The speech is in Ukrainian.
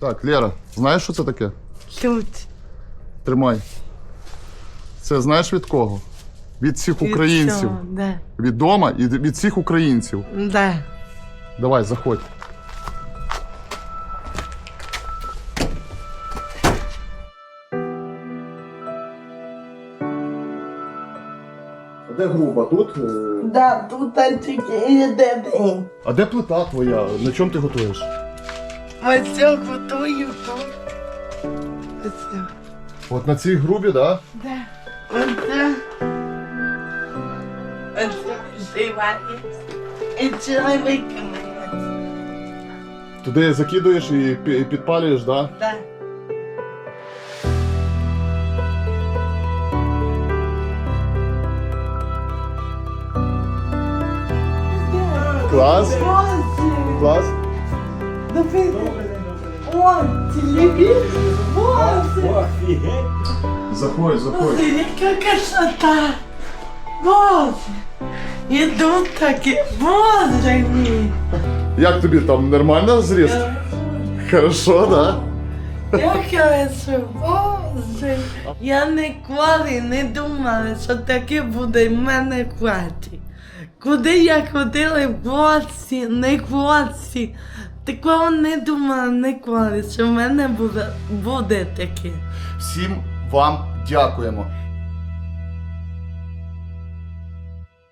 Так, Лера, знаєш, що це таке? Тут. Тримай. Це знаєш від кого? Від всіх українців. Да. Від дома і від всіх українців. Да. Давай, заходь. Де груба? Тут? е, Да, тут тільки йде день. А де плита твоя? На чому ти готуєш? Все готую тут. Все. От на цій грубі, так? Да? Да. Оце. Оце вживає. І чоловіками. Туди закидуєш і пі- і підпалюєш, так? Да? Да. Клас. Боже, Клас. Дивіться. О, телевізор. Боже. Заходь, заходь. Боже, яка красота! Боже! Іду таки, боже мій! Як тобі там нормально зріст? Хорошо, да? Як я це, боже! Я ніколи не думала, що таке буде в мене в хаті. Куди я ходила в гості, не в гості. Такого не думала ніколи, що в мене буде, буде таке. Всім вам дякуємо.